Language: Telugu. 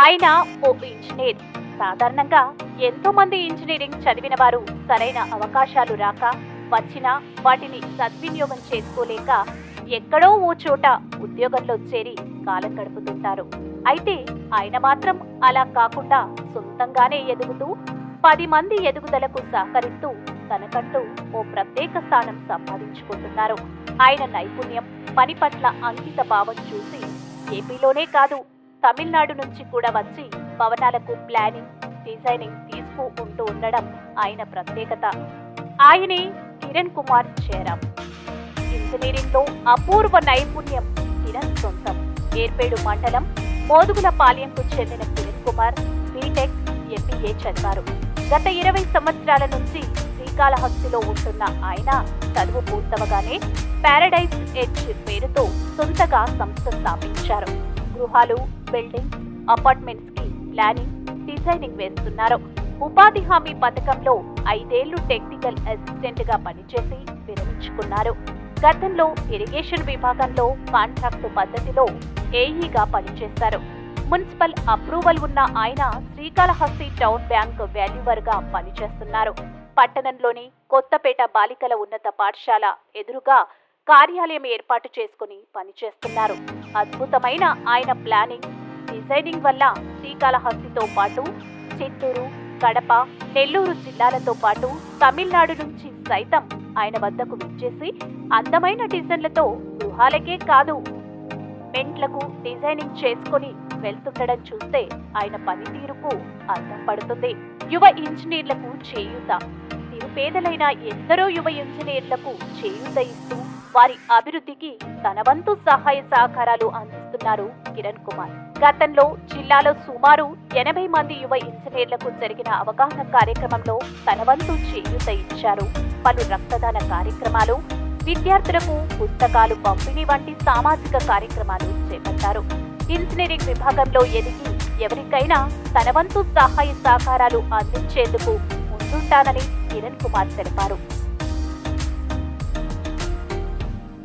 ఆయన ఓ ఇంజనీర్. సాధారణంగా ఎంతో మంది ఇంజనీరింగ్ చదివిన వారు సరైన అవకాశాలు రాక వచ్చినా వాటిని సద్వినియోగం చేసుకోలేక ఎక్కడో ఓ చోట ఉద్యోగంలో చేరి కాలం గడుపుతుంటారు. అయితే ఆయన మాత్రం అలా కాకుండా సొంతంగానే ఎదుగుతూ పది మంది ఎదుగుదలకు సహకరిస్తూ తనకంటూ ఓ ప్రత్యేక స్థానం సంపాదించుకుంటున్నారు. ఆయన నైపుణ్యం పని పట్ల అంకిత భావం చూసి ఏపీలోనే కాదు తమిళనాడు నుంచి కూడా వచ్చి భవనాలకు ప్లానింగ్ డిజైనింగ్ తీసుకు ఉంటూ ఉండడం ఆయన ప్రత్యేకత. ఆయనే కిరణ్ కుమార్ చేరాం. ఇంజనీరింగ్లో అపూర్వ నైపుణ్యం కిరణ్ సొంతం. ఏర్పేడు మండలం మోదుగుల పాలెంకు చెందిన కిరణ్ కుమార్ బీటెక్ ఎంబీఏ చదివారు. గత ఇరవై సంవత్సరాల నుంచి శ్రీకాళహస్తిలో ఉంటున్న ఆయన చదువు పూర్తవగానే పారడైజ్ ఎడ్జ్ పేరుతో సొంతగా సంస్థ స్థాపించారు. గృహాలు బిల్డింగ్స్ అపార్ట్మెంట్స్కి ప్లానింగ్ డిజైనింగ్ వేస్తున్నారు. ఉపాధి హామీ పథకంలో ఐదేళ్ళు టెక్నికల్ అసిస్టెంట్గా పనిచేసి విరమించుకున్నారు. గతంలో ఇరిగేషన్ విభాగంలో కాంట్రాక్టు పద్ధతిలో ఏఈగా పనిచేశారు. మున్సిపల్ అప్రూవల్ ఉన్న ఆయన శ్రీకాళహస్తి టౌన్ బ్యాంక్ వాల్యూవర్గా పనిచేస్తున్నారు. పట్టణంలోని కొత్తపేట బాలికల ఉన్నత పాఠశాల ఎదురుగా కార్యాలయం ఏర్పాటు చేసుకుని పనిచేస్తున్నారు. అద్భుతమైన ఆయన ప్లానింగ్. డిజైనింగ్ వల్ల శ్రీకాళహస్తితో పాటు చిత్తూరు కడప నెల్లూరు జిల్లాలతో పాటు తమిళనాడు నుంచి సైతం ఆయన వద్దకు విచ్చేసి అందమైన డిజైన్లతో గృహాలకే కాదు మెంట్లకు డిజైనింగ్ చేసుకుని వెళ్తుండడం చూస్తే ఆయన పనితీరుకు అర్థం పడుతుంది. యువ ఇంజనీర్లకు చేయూత. నిరుపేదలైన ఎందరో యువ ఇంజనీర్లకు చేయూత ఇస్తూ వారి అభివృద్ధికి తన వంతు సహాయ సహకారాలు అందిస్తున్నారు కిరణ్ కుమార్. గతంలో జిల్లాలో సుమారు ఎనభై మంది యువ ఇంజనీర్లకు జరిగిన అవగాహన కార్యక్రమంలో తన వంతు చేయూత ఇచ్చారు. పలు రక్తదాన కార్యక్రమాలు విద్యార్థులకు పుస్తకాలు పంపిణీ వంటి సామాజిక కార్యక్రమాలు చేపట్టారు. ఇంజనీరింగ్ విభాగంలో ఎదిగి ఎవరికైనా తన వంతు సహాయ సహకారాలు అందించేందుకు ముందుంటానని కిరణ్ కుమార్ తెలిపారు.